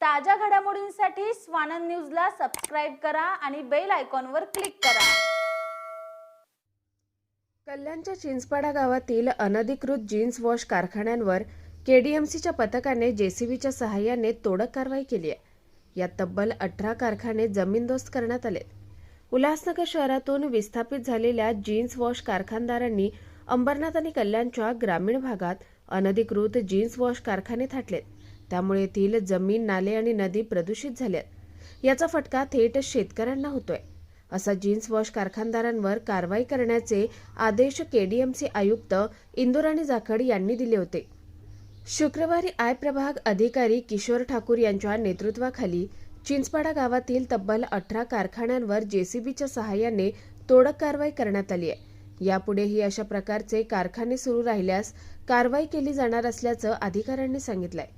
ताज्या घडामोडींसाठी स्वानंद न्यूजला सबस्क्राईब करा आणि बेल आयकॉनवर क्लिक करा. कल्याणच्या चिंचपाडा गावातील अनधिकृत जीन्स वॉश कारखान्यांवर केडीएमसीच्या पथकाने जेसीबीच्या सहाय्याने तोडक कारवाई केली आहे. यात तब्बल अठरा कारखाने जमीनदोस्त करण्यात आले उल्हासनगर शहरातून विस्थापित झालेल्या जीन्स वॉश कारखानदारांनी अंबरनाथ आणि कल्याणच्या ग्रामीण भागात अनधिकृत जीन्स वॉश कारखाने थाटलेत. त्यामुळे येथील जमीन नाले आणि नदी प्रदूषित झाल्यात. याचा फटका थेट शेतकऱ्यांना होतोय. असा जीन्स वॉश कारखानदारांवर कारवाई करण्याचे आदेश केडीएमसी आयुक्त इंदुराणी जाखड यांनी दिले होते. शुक्रवारी आय प्रभाग अधिकारी किशोर ठाकूर यांच्या नेतृत्वाखाली चिंचपाडा गावातील तब्बल अठरा कारखान्यांवर जेसीबीच्या सहाय्याने तोडक कारवाई करण्यात आली आहे. यापुढेही अशा प्रकारचे कारखाने सुरू राहिल्यास कारवाई केली जाणार असल्याचं अधिकाऱ्यांनी सांगितलं आहे